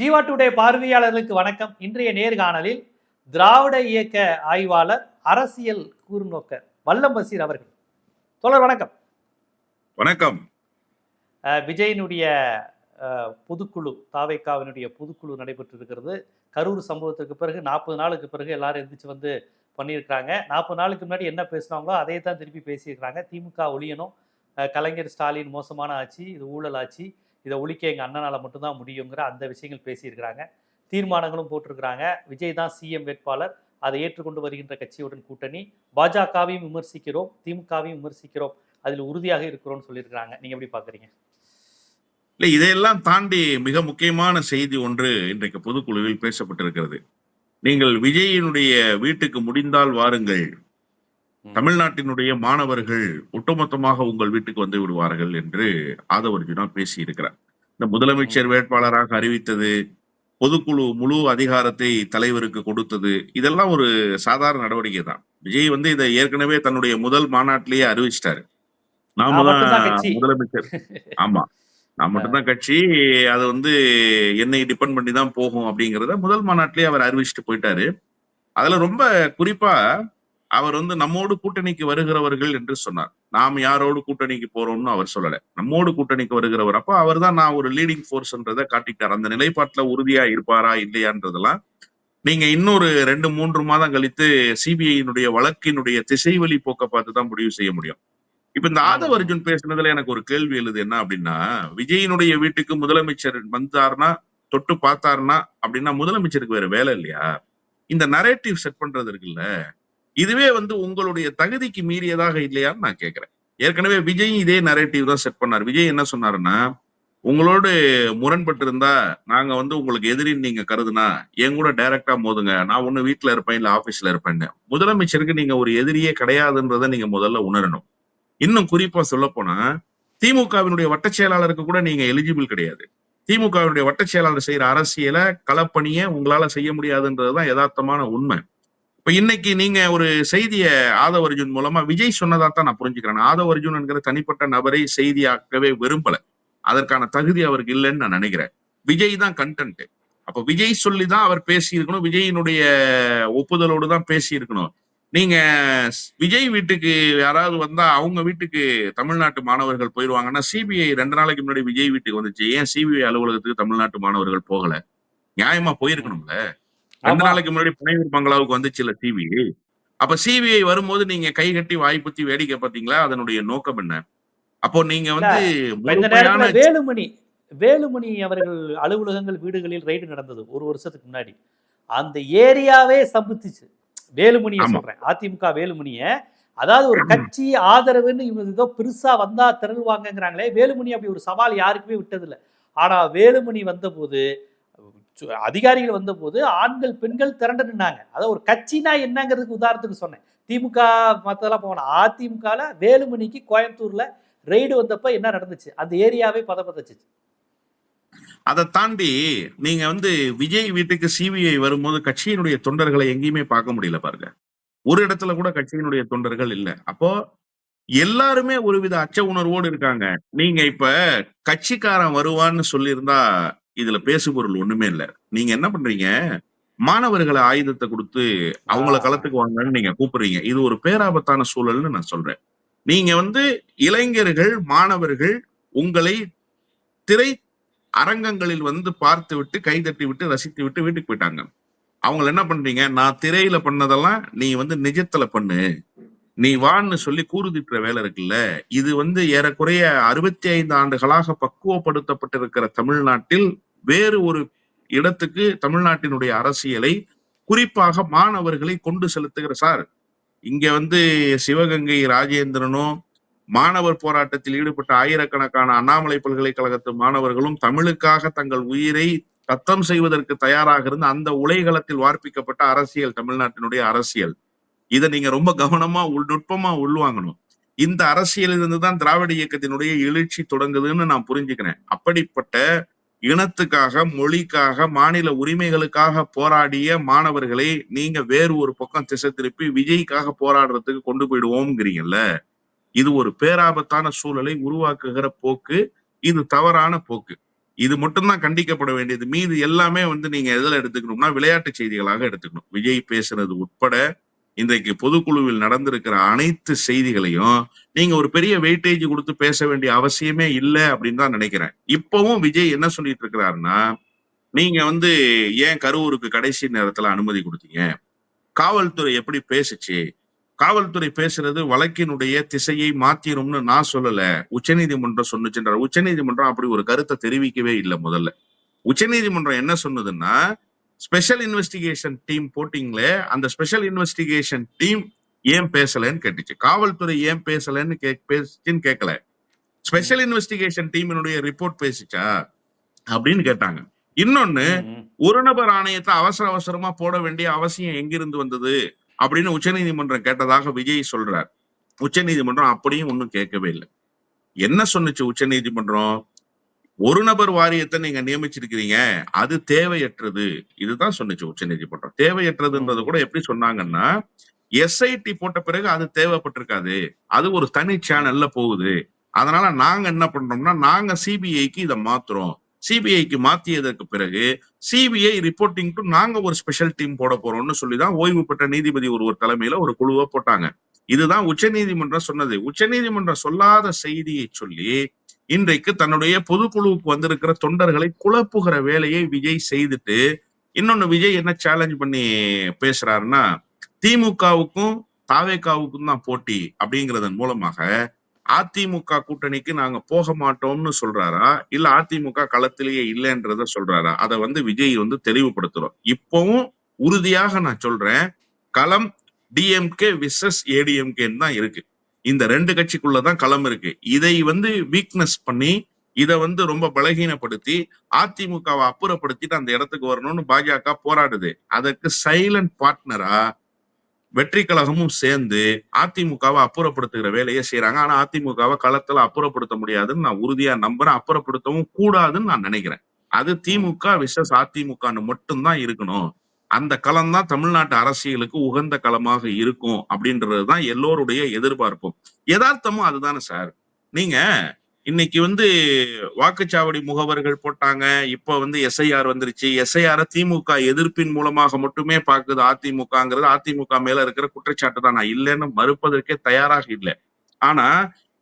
Jeeva today பார்வையாளர்களுக்கு வணக்கம். இன்றைய நேர்காணலில் திராவிட இயக்க ஆய்வாளர் அரசியல் கூர்நோக்கர் வல்லம் பசீர் அவர்கள். தோழர் வணக்கம். வணக்கம். விஜயினுடைய பொதுக்குழு தாவைக்காவினுடைய பொதுக்குழு நடைபெற்று இருக்கிறது கரூர் சம்பவத்துக்கு பிறகு நாற்பது நாளுக்கு பிறகு எல்லாரும் எந்திரிச்சு வந்து பண்ணியிருக்கிறாங்க. நாற்பது நாளுக்கு முன்னாடி என்ன பேசினாங்களோ அதே தான் திருப்பி பேசியிருக்கிறாங்க. திமுக ஒழியணும். கலைஞர் ஸ்டாலின் மோசமான ஆட்சி இது ஊழல் ஆட்சி. இதை ஒழிக்க எங்கள் அண்ணனால் மட்டும்தான் முடியுங்கிற அந்த விஷயங்கள் பேசியிருக்கிறாங்க. தீர்மானங்களும் போட்டிருக்கிறாங்க. விஜய் தான் சிஎம் வேட்பாளர். அதை ஏற்றுக்கொண்டு வருகின்ற கட்சியுடன் கூட்டணி. பாஜகவையும் விமர்சிக்கிறோம். திமுகவையும் விமர்சிக்கிறோம். அதில் உறுதியாக இருக்கிறோம்னு சொல்லியிருக்கிறாங்க. நீங்க எப்படி பாக்குறீங்க இல்லை இதையெல்லாம் தாண்டி மிக முக்கியமான செய்தி ஒன்று இன்றைக்கு பொதுக்குழுவில் பேசப்பட்டிருக்கிறது. நீங்கள் விஜயினுடைய வீட்டுக்கு முடிந்தால் வாருங்கள். தமிழ்நாட்டினுடைய மாணவர்கள் ஒட்டுமொத்தமாக உங்கள் வீட்டுக்கு வந்து விடுவார்கள் என்று ஆதவர்ஜுனா பேசியிருக்கிறார். இந்த முதலமைச்சர் வேட்பாளராக அறிவித்தது பொதுக்குழு முழு அதிகாரத்தை தலைவருக்கு கொடுத்தது இதெல்லாம் ஒரு சாதாரண நடவடிக்கை தான். விஜய் வந்து இதை ஏற்கனவே தன்னுடைய முதல் மாநாட்டிலேயே அறிவிச்சிட்டாரு. நாம தான் கட்சி. முதலமைச்சர். ஆமா. நான் மட்டும்தான் கட்சி அது வந்து என்னை டிபெண்ட் பண்ணி தான் போகும் அப்படிங்கறத முதல் மாநாட்டிலேயே அவர் அறிவிச்சுட்டு போயிட்டாரு. அதுல ரொம்ப குறிப்பா அவர் வந்து நம்மோடு கூட்டணிக்கு வருகிறவர்கள் என்று சொன்னார். நாம் யாரோடு கூட்டணிக்கு போறோம்னு அவர் சொல்லல. நம்மோடு கூட்டணிக்கு வருகிறவர். அப்ப அவர் தான் நான் ஒரு லீடிங் ஃபோர்ஸ்ன்றதை காட்டிட்டார். அந்த நிலைப்பாட்டுல உறுதியா இருப்பாரா இல்லையான்றதெல்லாம் நீங்க இன்னொரு ரெண்டு மூன்று மாதம் கழித்து சிபிஐயினுடைய வழக்கினுடைய திசைவழி போக்க பார்த்து தான் முடிவு செய்ய முடியும். இப்ப இந்த ஆதவ அர்ஜுன் பேசுனதுல எனக்கு ஒரு கேள்வி எழுது. என்ன அப்படின்னா விஜயினுடைய வீட்டுக்கு முதலமைச்சர் வந்தாருன்னா தொட்டு பார்த்தாருன்னா அப்படின்னா முதலமைச்சருக்கு வேற வேலை இல்லையா? இந்த நரேட்டிவ் செட் பண்றது இருக்குல்ல. இதுவே வந்து உங்களுடைய தகுதிக்கு மீறியதாக இல்லையான்னு நான் கேட்கிறேன் ஏற்கனவே விஜய் இதே நரேட்டிவ் தான் செட் பண்ணார். விஜய் என்ன சொன்னாருன்னா உங்களோடு முரண்பட்டு இருந்தா நாங்க வந்து உங்களுக்கு எதிரின்னு நீங்க கருதுனா என் கூட டைரக்டா மோதுங்க. நான் ஒண்ணு வீட்டுல இருப்பேன் இல்ல ஆபீஸ்ல இருப்பேன்னு. முதலமைச்சருக்கு நீங்க ஒரு எதிரியே கிடையாதுன்றதை நீங்க முதல்ல உணரணும். இன்னும் குறிப்பா சொல்ல போனா திமுகவினுடைய வட்டச் செயலாளருக்கு கூட நீங்க எலிஜிபிள் கிடையாது. திமுகவினுடைய வட்ட செயலாளர் செய்யற அரசியலை களப்பணிய உங்களால செய்ய முடியாதுன்றதுதான் யதார்த்தமான உண்மை. இப்ப இன்னைக்கு நீங்க ஒரு செய்திய ஆதவ அர்ஜுன் மூலமா விஜய் சொன்னதா தான் நான் புரிஞ்சுக்கிறேன். ஆதவ அர்ஜுன் என்கிற தனிப்பட்ட நபரை செய்தியாக்கவே விரும்பல. அதற்கான தகுதி அவருக்கு இல்லைன்னு நான் நினைக்கிறேன். விஜய் தான் கண்டென்ட் அப்ப விஜய் சொல்லி தான் அவர் பேசியிருக்கணும். விஜயினுடைய ஒப்புதலோடு தான் பேசியிருக்கணும். நீங்க விஜய் வீட்டுக்கு யாராவது வந்தா அவங்க வீட்டுக்கு தமிழ்நாட்டு மாணவர்கள் போயிருவாங்கன்னா சிபிஐ ரெண்டு நாளைக்கு முன்னாடி விஜய் வீட்டுக்கு வந்துச்சு. ஏன் சிபிஐ அலுவலகத்துக்கு தமிழ்நாட்டு மாணவர்கள் போகல? நியாயமா போயிருக்கணும்ல? ரெண்டு. நாளைக்கு முன்னாடி புனையூர் பங்களாவுக்கு வந்துச்சுல சிபிஐ அப்ப சிபிஐ வரும்போது நீங்க கை கட்டி வாய் புத்தி வேடிக்கை பாத்தீங்களா? அதனுடைய நோக்கம் என்ன? அப்போ நீங்க வந்து வேலுமணி வேலுமணி அவர்கள் அலுவலகங்கள் வீடுகளில் ரைடு நடந்தது ஒரு வருஷத்துக்கு முன்னாடி. அந்த ஏரியாவே சம்பித்துச்சு வேலுமணியை. சொல்றேன். அதிமுக வேலுமணிய. அதாவது ஒரு கட்சி ஆதரவுன்னு இவங்க ஏதோ பெருசா வந்தா திரள்வாங்கங்கிறாங்களே வேலுமணி அப்படி ஒரு சவால் யாருக்குமே விட்டதில்லை. ஆனா வேலுமணி வந்தபோது அதிகாரிகள் வந்தபோது ஆண்கள் பெண்கள் திரண்டு நின்னாங்க. அதாவது ஒரு கட்சினா என்னங்கிறதுக்கு உதாரணத்துக்கு சொன்னேன். திமுக மத்ததெல்லாம் போன அதிமுகல வேலுமணிக்கு கோயம்புத்தூர்ல ரெய்டு வந்தப்ப என்ன நடந்துச்சு? அந்த ஏரியாவே பதப்பதச்சு அதை தாண்டி நீங்க வந்து விஜய் வீட்டுக்கு சிபிஐ வரும்போது கட்சியினுடைய தொண்டர்களை எங்கேயுமே பார்க்க முடியல பாருங்க. ஒரு இடத்துல கூட கட்சியினுடைய தொண்டர்கள் இல்ல. அப்போ எல்லாருமே ஒருவித அச்ச உணர்வோடு இருக்காங்க. நீங்க இப்ப கட்சிக்காரன் வருவான்னு சொல்லியிருந்தா இதுல பேசுபொருள் ஒண்ணுமே இல்ல. நீங்க என்ன பண்றீங்க? மாணவர்களை ஆயுதத்தை கொடுத்து அவங்கள களத்துக்கு வாங்கன்னு நீங்க கூப்பிடுறீங்க. இது ஒரு பேராபத்தான சூழல்னு நான் சொல்றேன். நீங்க வந்து இளைஞர்கள் மாணவர்கள் உங்களை திரை அரங்கங்களில் வந்து பார்த்து விட்டு கைதட்டி விட்டு ரசித்து விட்டு வீட்டுக்கு போயிட்டாங்க. அவங்கள என்ன பண்றீங்க? நான் திரையில பண்ணதெல்லாம் நீ வந்து நிஜத்துல பண்ணு. நீ வான்னு சொல்லி கூறுதிட்டுற வேலை இருக்குல்ல? இது வந்து ஏறக்குறைய அறுபத்தி ஐந்து ஆண்டுகளாக பக்குவப்படுத்தப்பட்டிருக்கிற தமிழ்நாட்டில் வேறு ஒரு இடத்துக்கு தமிழ்நாட்டினுடைய அரசியலை குறிப்பாக மாணவர்களை கொண்டு செலுத்துகிற சார். இங்க வந்து சிவகங்கை ராஜேந்திரனும் மாணவர் போராட்டத்தில் ஈடுபட்ட ஆயிரக்கணக்கான அண்ணாமலை பல்கலைக்கழகத்து மாணவர்களும் தமிழுக்காக தங்கள் உயிரை தத்தம் செய்வதற்கு தயாராக இருந்த அந்த உலைகளத்தில் வார்ப்பிக்கப்பட்ட அரசியல் தமிழ்நாட்டினுடைய அரசியல். இதை நீங்க ரொம்ப கவனமா உள் நுட்பமா உள்வாங்கணும் இந்த அரசியலிலிருந்து தான் திராவிட இயக்கத்தினுடைய எழுச்சி தொடங்குதுன்னு நான் புரிஞ்சுக்கிறேன். அப்படிப்பட்ட இனத்துக்காக மொழிக்காக மாநில உரிமைகளுக்காக போராடிய மாணவர்களை நீங்க வேறு ஒரு பக்கம் திசை திருப்பி விஜய்க்காக போராடுறதுக்கு கொண்டு போயிடுவோம்ங்கிறீங்கல்ல? இது ஒரு பேராபத்தான சூழலை உருவாக்குகிற போக்கு. இது தவறான போக்கு. இது மட்டும்தான் கண்டிக்கப்பட வேண்டியது. மீது எல்லாமே வந்து நீங்க எதுல எடுத்துக்கணும்னா விளையாட்டு செய்திகளாக எடுத்துக்கணும். விஜய் பேசுறது உட்பட இன்றைக்கு பொதுக்குழுவில் நடந்திருக்கிற அனைத்து செய்திகளையும் நீங்க ஒரு பெரிய வெயிட்டேஜ் கொடுத்து பேச வேண்டிய அவசியமே இல்லை அப்படின்னு தான் நினைக்கிறேன். இப்பவும் விஜய் என்ன சொல்லிட்டு இருக்கிறாருன்னா நீங்க வந்து ஏன் கரூருக்கு கடைசி நேரத்துல அனுமதி கொடுத்தீங்க? காவல்துறை எப்படி பேசுச்சு? காவல்துறை பேசுறது வழக்கினுடைய திசையை மாத்திரும்னு நான் சொல்லல. உச்சநீதிமன்றம் சொன்னுச்சுன்றார். உச்சநீதிமன்றம் அப்படி ஒரு கருத்தை தெரிவிக்கவே இல்லை முதல்ல. உச்சநீதிமன்றம் என்ன சொன்னதுன்னா ஸ்பெஷல் இன்வெஸ்டிகேஷன் டீம் போட்டிங்களே அந்த ஸ்பெஷல் இன்வெஸ்டிகேஷன் டீம் ஏன் பேசலன்னு கேட்டுச்சு. காவல்துறை ஏன் பேசலன்னு கே பேசுச்சுன்னு கேட்கல ஸ்பெஷல் இன்வெஸ்டிகேஷன் டீமினுடைய ரிப்போர்ட் பேசிச்சா அப்படின்னு கேட்டாங்க. இன்னொன்னு. ஒரு நபர் ஆணையத்தை அவசர அவசரமா போட வேண்டிய அவசியம் எங்கிருந்து வந்தது அப்படின்னு உச்சநீதிமன்றம் கேட்டதாக விஜய் சொல்றார். உச்சநீதிமன்றம் அப்படியும் ஒன்றும் கேட்கவே இல்லை. என்ன சொன்னுச்சு உச்சநீதிமன்றம்? ஒரு நபர் வாரியத்தை நீங்க நியமிச்சிருக்கிறீங்க அது தேவையற்றது. இதுதான் சொன்னுச்சு உச்சநீதிமன்றம். தேவையற்றதுன்றது கூட எப்படி சொன்னாங்கன்னா எஸ்ஐடி போட்ட பிறகு அது தேவைப்பட்டிருக்காது. அது ஒரு தனி சேனல்ல போகுது. அதனால நாங்க என்ன பண்றோம்னா நாங்க சிபிஐக்கு இதை மாத்துறோம். சிபிஐக்கு மாத்தியதற்கு பிறகு சிபிஐ ரிப்போர்ட்டிங் டு நாங்க ஒரு ஸ்பெஷல் டீம் போட போறோம்னு சொல்லி தான் ஓய்வு பெற்ற நீதிபதி ஒருவர் தலைமையில ஒரு குழுவை போட்டாங்க. இதுதான் உச்சநீதிமன்றம் சொன்னது. உச்சநீதிமன்றம் சொல்லாத செய்தியை சொல்லி இன்றைக்கு தன்னுடைய பொதுக்குழுவுக்கு வந்திருக்கிற தொண்டர்களை குழப்புகிற வேலையை விஜய் செய்துட்டு இன்னொன்னு விஜய் என்ன சேலஞ்ச் பண்ணி பேசுறாருன்னா திமுகவுக்கும் தாவேக்காவுக்கும் தான் போட்டி அப்படிங்கறதன் மூலமாக அதிமுக கூட்டணிக்கு நாங்க போக மாட்டோம்னு சொல்றாரா? இல்ல அதிமுக களத்திலேயே இல்லைன்றத சொல்றாரா? அதை வந்து விஜய் வந்து தெளிவுபடுத்துறோம். இப்பவும் உறுதியாக நான் சொல்றேன் களம் டிஎம்கே விசஸ் ஏடிஎம்கேன்னு தான் இருக்கு. இந்த ரெண்டு கட்சிக்குள்ளதான் களம் இருக்கு. இதை வந்து வீக்னஸ் பண்ணி இதை வந்து ரொம்ப பலகீனப்படுத்தி அதிமுகவை அப்புறப்படுத்திட்டு அந்த இடத்துக்கு வரணும்னு பாஜக போராடுது. அதற்கு சைலண்ட் பார்ட்னரா வெற்றி கழகமும் சேர்ந்து அதிமுகவை அப்புறப்படுத்துகிற வேலையை செய்யறாங்க ஆனா அதிமுகவை களத்துல அப்புறப்படுத்த முடியாதுன்னு நான் உறுதியா நம்புறேன். அப்புறப்படுத்தவும் கூடாதுன்னு நான் நினைக்கிறேன். அது திமுக விசஸ் அதிமுகன்னு மட்டும்தான் இருக்கணும். அந்த களம் தான் தமிழ்நாட்டு அரசியலுக்கு உகந்த களமாக இருக்கும் அப்படின்றதுதான் எல்லோருடைய எதிர்பார்ப்பும். யதார்த்தமும் அதுதானே சார். நீங்க இன்னைக்கு வந்து வாக்குச்சாவடி முகவர்கள் போட்டாங்க இப்ப வந்து எஸ்ஐஆர் வந்துருச்சு. எஸ்ஐஆர் திமுக எதிர்ப்பின் மூலமாக மட்டுமே பாக்குது அதிமுகங்கிறது. அதிமுக மேல இருக்கிற குற்றச்சாட்டு தான். நான் இல்லைன்னு மறுப்பதற்கே தயாராக இல்லை. ஆனா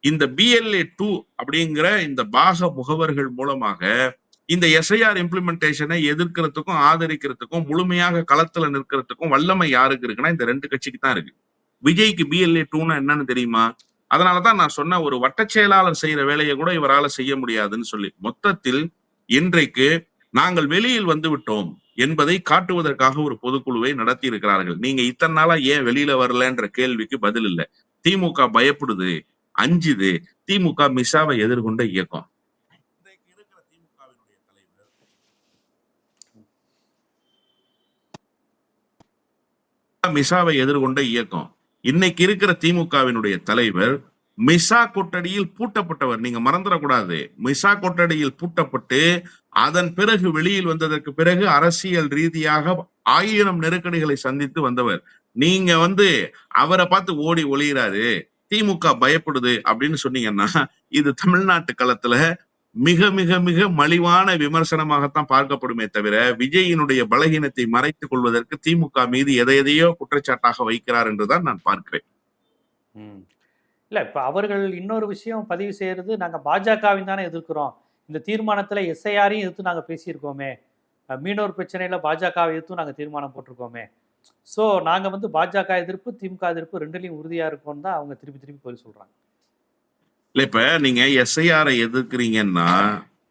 இந்த பிஎல்ஏ டூ அப்படிங்கிற இந்த பாக முகவர்கள் மூலமாக இந்த எஸ்ஐஆர் இம்ப்ளிமெண்டேஷனை எதிர்க்கிறதுக்கும் ஆதரிக்கிறதுக்கும் முழுமையாக களத்துல நிற்கிறதுக்கும் வல்லமை யாருக்கு இருக்குன்னா இந்த ரெண்டு கட்சிக்கு தான் இருக்கு. விஜய்க்கு பிஎல்ஏ டூனா என்னன்னு தெரியுமா? அதனாலதான் நான் சொன்ன ஒரு வட்ட செயலாளர் செய்யற வேலையை கூட இவரால செய்ய முடியாதுன்னு சொல்லி. மொத்தத்தில் இன்றைக்கு நாங்கள் வெளியில் வந்து விட்டோம் என்பதை காட்டுவதற்காக ஒரு பொதுக்குழுவை நடத்தி இருக்கிறார்கள் நீங்க இத்தனை நாளா ஏன் வெளியில வரலன்ற கேள்விக்கு பதில் இல்ல. திமுக பயப்படுது அஞ்சுது. திமுக மிஷாவை எதிர்கொண்ட இயக்கம் இன்றைக்கு இருக்கிற திமுகவினுடைய தலைவர் மிசாவை எதிர்கொண்ட இயக்கம். இன்னைக்கு இருக்கிற திமுகவினுடைய தலைவர் மிசா கொட்டடியில் பூட்டப்பட்டவர். நீங்க மறந்துடக்கூடாது. மிசா கொட்டடியில் பூட்டப்பட்டு அதன் பிறகு வெளியில் வந்ததற்கு பிறகு அரசியல் ரீதியாக ஆயிரம் நெருக்கடிகளை சந்தித்து வந்தவர். நீங்க வந்து அவரை பார்த்து ஓடி ஒளியிறாரு. திமுக பயப்படுது அப்படின்னு சொன்னீங்கன்னா இது தமிழ்நாட்டு களத்துல மிக மிக மிக மலிவான விமர்சனமாகத்தான் பார்க்கப்படுமே தவிர விஜயினுடைய பலகீனத்தை மறைத்துக் கொள்வதற்கு திமுக மீது எதை எதையோ குற்றச்சாட்டாக வைக்கிறார் என்றுதான் நான் பார்க்கிறேன். இல்ல இப்ப அவர்கள் இன்னொரு விஷயம் பதிவு செய்யறது நாங்க பாஜகவின் தானே எதிர்க்கிறோம். இந்த தீர்மானத்துல எஸ்ஐஆரையும் எதிர்த்து நாங்க பேசியிருக்கோமே. மீனோர் மீனவர் பிரச்சனையில பாஜகவை எதிர்த்தும் நாங்க தீர்மானம் போட்டிருக்கோமே. ஸோ நாங்க வந்து பாஜக எதிர்ப்பு திமுக எதிர்ப்பு ரெண்டுலையும் உறுதியா இருக்கோம்னு தான் அவங்க திருப்பி திருப்பி போய் சொல்றாங்க. இல்ல இப்ப நீங்க எஸ்ஐஆரை எதிர்க்கிறீங்கன்னா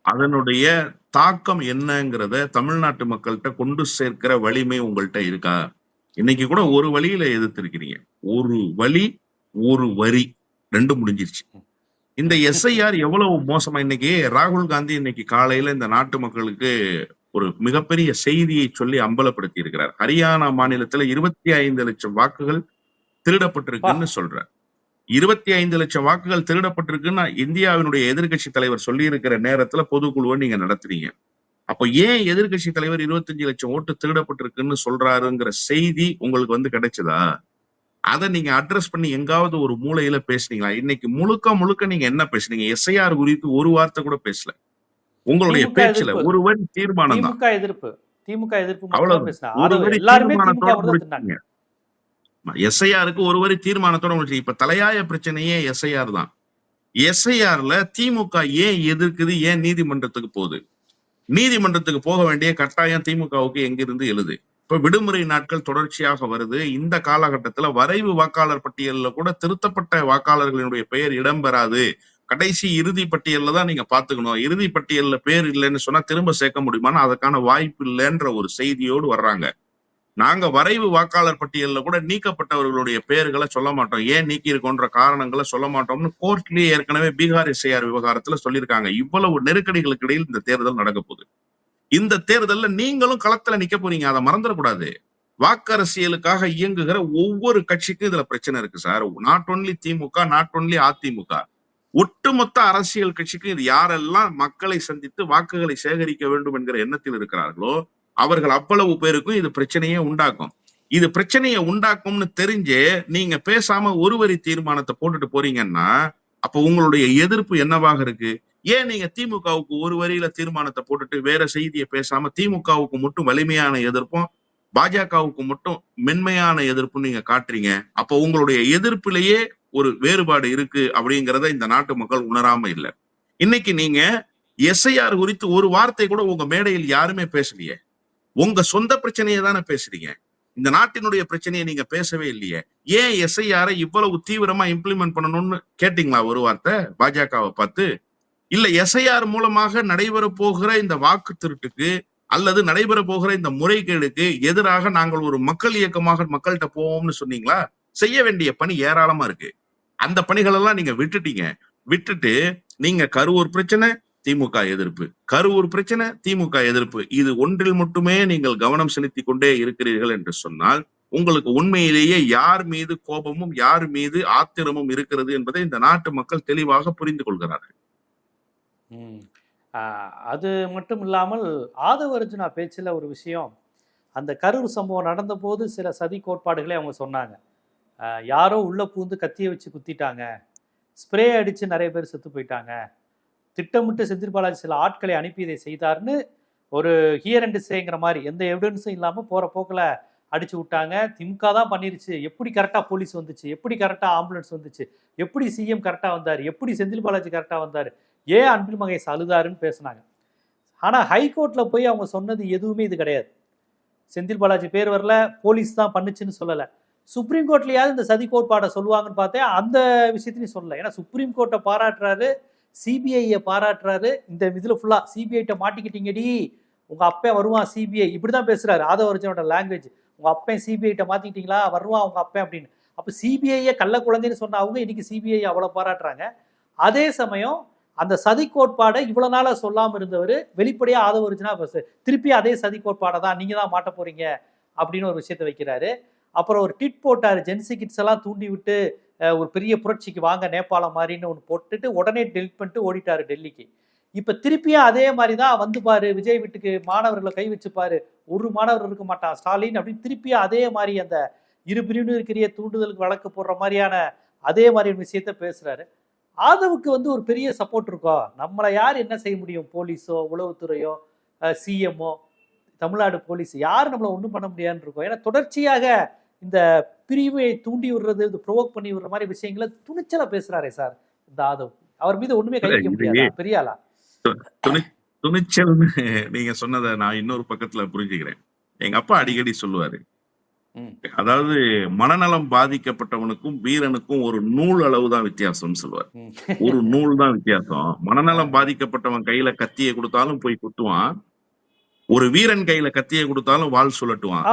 அதனுடைய தாக்கம் என்னங்கிறத தமிழ்நாட்டு மக்கள்கிட்ட கொண்டு சேர்க்கிற வலிமை உங்கள்கிட்ட இருக்கா? இன்னைக்கு கூட ஒரு வழியில எதிர்த்திருக்கிறீங்க. ஒரு வழி ஒரு வரி. ரெண்டு முடிஞ்சிருச்சு. இந்த எஸ்ஐஆர் எவ்வளவு மோசமா? இன்னைக்கு ராகுல் காந்தி இன்னைக்கு காலையில இந்த நாட்டு மக்களுக்கு ஒரு மிகப்பெரிய செய்தியை சொல்லி அம்பலப்படுத்தி இருக்கிறார் ஹரியானா மாநிலத்துல இருபத்தி ஐந்து லட்சம் வாக்குகள் திருடப்பட்டிருக்குன்னு சொல்றார். இருபத்தி ஐந்து லட்சம் வாக்குகள் திருடப்பட்டிருக்குன்னு இந்தியாவினுடைய எதிர்க்கட்சி தலைவர் சொல்லி இருக்கிற நேரத்துல பொதுக்குழுவை நீங்க நடத்துறீங்க. அப்போ ஏன் எதிர்க்கட்சி தலைவர் இருபத்தஞ்சு லட்சம் ஓட்டு திருடப்பட்டிருக்குன்னு சொல்றாருங்கிற செய்தி உங்களுக்கு வந்து கிடைச்சதா? அதை நீங்க அட்ரஸ் பண்ணி எங்காவது ஒரு மூலையில பேசுனீங்களா? இன்னைக்கு முழுக்க முழுக்க நீங்க என்ன பேசுனீங்க? எஸ்ஐஆர் குறித்து ஒரு வார்த்தை கூட பேசல. உங்களுடைய பேச்சுல எதிர்ப்பு. ஒரு வரி தீர்மானம் தான் எதிர்ப்பு. திமுக எதிர்ப்பு அவ்வளவு எல்லாருமே திமுக தீர்மானத்தோட கூட தான் தின்னாங்க முடிச்சிட்டீங்க எஸ்ஐஆருக்கு ஒரு வரி தீர்மானத்தோட முடிச்சு இப்ப தலையாய பிரச்சனையே எஸ்ஐஆர் தான். எஸ்ஐஆர்ல திமுக ஏன் எதிர்க்குது? ஏன் நீதிமன்றத்துக்கு போகுது? நீதிமன்றத்துக்கு போக வேண்டிய கட்டாயம் திமுகவுக்கு எங்கிருந்து எழுது? இப்ப விடுமுறை நாட்கள் தொடர்ச்சியாக வருது. இந்த காலகட்டத்துல வரைவு வாக்காளர் பட்டியல்ல கூட திருத்தப்பட்ட வாக்காளர்களினுடைய பெயர் இடம்பெறாது. கடைசி இறுதி பட்டியல்ல தான் நீங்க பாத்துக்கணும் இறுதி பட்டியல்ல பேர் இல்லைன்னு சொன்னா திரும்ப சேர்க்க முடியுமான்னு அதுக்கான வாய்ப்பு இல்லைன்ற ஒரு செய்தியோடு வர்றாங்க. நாங்க வரைவு வாக்காளர் பட்டியல்ல கூட நீக்கப்பட்டவர்களுடைய பெயர்களை சொல்ல மாட்டோம். ஏன் நீக்கி இருக்கோன்ற காரணங்களை சொல்ல மாட்டோம்னு கோர்ட்லயே ஏற்கனவே பீகார் எஸ்ஐஆர் விவகாரத்துல சொல்லியிருக்காங்க. இவ்வளவு நெருக்கடிகளுக்கு இடையில் இந்த தேர்தல் நடக்க போகுது. இந்த தேர்தல்ல நீங்களும் களத்துல நிக்க போறீங்க. அதை மறந்துடக்கூடாது. வாக்கரசியலுக்காக இயங்குகிற ஒவ்வொரு கட்சிக்கும் இதுல பிரச்சனை இருக்கு sir. Not only DMK not only AIADMK. ஒட்டுமொத்த அரசியல் கட்சிக்கும் இது யாரெல்லாம் மக்களை சந்தித்து வாக்குகளை சேகரிக்க வேண்டும் என்கிற எண்ணத்தில் இருக்கிறார்களோ அவர்கள் அவ்வளவு பேருக்கும் இது பிரச்சனையே உண்டாக்கும். இது பிரச்சனையை உண்டாக்கும்னு தெரிஞ்சு நீங்க பேசாம ஒரு வரி தீர்மானத்தை போட்டுட்டு போறீங்கன்னா அப்ப உங்களுடைய எதிர்ப்பு என்னவாக இருக்கு? ஏன் நீங்க திமுகவுக்கு ஒரு வரியில தீர்மானத்தை போட்டுட்டு வேற செய்தியை பேசாம திமுகவுக்கு மட்டும் வலிமையான எதிர்ப்பும் பாஜகவுக்கு மட்டும் மென்மையான எதிர்ப்பும் நீங்க காட்டுறீங்க? அப்போ உங்களுடைய எதிர்ப்பிலேயே ஒரு வேறுபாடு இருக்கு அப்படிங்கிறத இந்த நாட்டு மக்கள் உணராம இல்லை. இன்னைக்கு நீங்க எஸ்ஐஆர் குறித்து ஒரு வார்த்தை கூட உங்க மேடையில் யாருமே பேசலையே. உங்க சொந்த பிரச்சனையை தானே பேசுறீங்க. இந்த நாட்டினுடைய பிரச்சனையை நீங்க பேசவே இல்லையே. ஏன் எஸ்ஐஆரை இவ்வளவு தீவிரமா இம்ப்ளிமெண்ட் பண்ணணும்னு கேட்டீங்களா ஒரு வார்த்தை? பாஜகவை பார்த்து இல்ல எஸ்ஐஆர் மூலமாக நடைபெற போகிற இந்த வாக்கு திருட்டுக்கு அல்லது நடைபெற போகிற இந்த முறைகேடுக்கு எதிராக நாங்கள் ஒரு மக்கள் இயக்கமாக மக்கள்கிட்ட போவோம்னு சொன்னீங்களா? செய்ய வேண்டிய பணி ஏராளமா இருக்கு. அந்த பணிகளெல்லாம் நீங்க விட்டுட்டீங்க. விட்டுட்டு நீங்க கரூர் பிரச்சனை திமுக எதிர்ப்பு. கரூர் பிரச்சனை திமுக எதிர்ப்பு. இது ஒன்றில் மட்டுமே நீங்கள் கவனம் செலுத்தி கொண்டே இருக்கிறீர்கள் என்று சொன்னால் உங்களுக்கு உண்மையிலேயே யார் மீது கோபமும் யார் மீது ஆத்திரமும் இருக்கிறது என்பதை இந்த நாட்டு மக்கள் தெளிவாக புரிந்து கொள்கிறார்கள். அது மட்டும் இல்லாமல் ஆதவ அர்ஜுனா பேச்சில் ஒரு விஷயம். அந்த கரூர் சம்பவம் நடந்தபோது சில சதி கோட்பாடுகளை அவங்க சொன்னாங்க. யாரோ உள்ள பூந்து கத்தியை வச்சு குத்திட்டாங்க. ஸ்ப்ரே அடிச்சு நிறைய பேர் செத்து போயிட்டாங்க. திட்டமிட்டு செந்தில் பாலாஜி சில ஆட்களை அனுப்பி இதை செய்தார்னு ஒரு ஹியர் அண்ட் சேங்கிற மாதிரி எந்த எவிடன்ஸும் இல்லாமல் போகிற போக்கில் அடிச்சு விட்டாங்க. திமுக தான் பண்ணிருச்சு. எப்படி கரெக்டாக போலீஸ் வந்துச்சு? எப்படி கரெக்டாக ஆம்புலன்ஸ் வந்துச்சு? எப்படி சிஎம் கரெக்டாக வந்தார்? எப்படி செந்தில் பாலாஜி கரெக்டாக வந்தார்? ஏன் அன்பில் மகேஷ் அழுதாருன்னு பேசினாங்க. ஆனால் ஹைகோர்ட்டில் போய் அவங்க சொன்னது எதுவுமே இது கிடையாது. செந்தில் பாலாஜி பேர் வரல. போலீஸ் தான் பண்ணுச்சுன்னு சொல்லலை. சுப்ரீம் கோர்ட்லையாவது இந்த சதி கோட்பாடை சொல்லுவாங்கன்னு பார்த்தேன். அந்த விஷயத்தையும் சொல்லலை. ஏன்னா சுப்ரீம் கோர்ட்டை பாராட்டுறாரு. சிபிஐயை பாராட்டுறாரு. இந்த இதில் ஃபுல்லாக சிபிஐட்ட மாட்டிக்கிட்டீங்கடி. உங்கள் அப்பா வருவான் சிபிஐ இப்படி தான் பேசுகிறாரு ஆதவ அர்ஜுனோட லாங்குவேஜ் உங்கள் அப்பேன் சிபிஐட்ட மாற்றிக்கிட்டீங்களா வருவான் உங்கள் அப்பன் அப்படின்னு. அப்போ சிபிஐயை கள்ள குழந்தைன்னு சொன்ன அவங்க இன்றைக்கி சிபிஐ அவ்வளோ பாராட்டுறாங்க. அதே சமயம் அந்த சதி கோட்பாடை இவ்வளோ நாளாக சொல்லாமல் இருந்தவர் வெளிப்படையாக ஆதவ அர்ஜுனா திருப்பி அதே சதி கோட்பாடை தான் நீங்கள் தான் மாட்ட போகிறீங்க அப்படின்னு ஒரு விஷயத்த வைக்கிறாரு. அப்புறம் ஒரு டிட் போட்டார். ஜென்சி கிட்ஸ் எல்லாம் தூண்டி விட்டு ஒரு பெரிய புரட்சிக்கு வாங்க நேபாளம் மாதிரின்னு ஒன்று போட்டுட்டு உடனே டெலிட் பண்ணிட்டு ஓடிட்டாரு டெல்லிக்கு. இப்போ திருப்பியும் அதே மாதிரி தான் வந்து பாரு விஜய் வீட்டுக்கு மாணவர்களை கை வச்சுப்பாரு ஒரு மாணவர் இருக்க மாட்டான் ஸ்டாலின் அப்படின்னு திருப்பியும் அதே மாதிரி அந்த இரு பிரிவினருக்கிறிய தூண்டுதலுக்கு வழக்கு போடுற மாதிரியான அதே மாதிரியான விஷயத்த பேசுறாரு. ஆதவுக்கு வந்து ஒரு பெரிய சப்போர்ட் இருக்கோ? நம்மளை யார் என்ன செய்ய முடியும்? போலீஸோ உளவுத்துறையோ சிஎம்ஓ தமிழ்நாடு போலீஸ் யார் நம்மளை ஒன்றும் பண்ண முடியாதுன்னு இருக்கோம் ஏன்னா தொடர்ச்சியாக இந்த பிரிவை தூண்டி விடுறது இது ப்ரொவோக் பண்ணி விடுற மாதிரி விஷயங்களை துணிச்சலா பேசுறாரே சார் இந்த ஆதவ். அவர் மீது ஒண்ணுமே கை வைக்க முடியாதா? பெரிய ஆளா? துணி துணிச்சல்னு நீங்க சொன்னதை நான் இன்னொரு பக்கத்துல புரிஞ்சுக்கிறேன். எங்க அப்பா அடிக்கடி சொல்லுவாரு. அதாவது மனநலம் பாதிக்கப்பட்டவனுக்கும் வீரனுக்கும் ஒரு நூல் அளவு தான் வித்தியாசம்னு சொல்லுவார். ஒரு நூல் தான் வித்தியாசம். மனநலம் பாதிக்கப்பட்டவன் கையில கத்தியை கொடுத்தாலும் போய் குத்துவான். ஒரு வீரன் கையில கத்தியை கொடுத்தாலும் வாள் சுழட்டுவான்.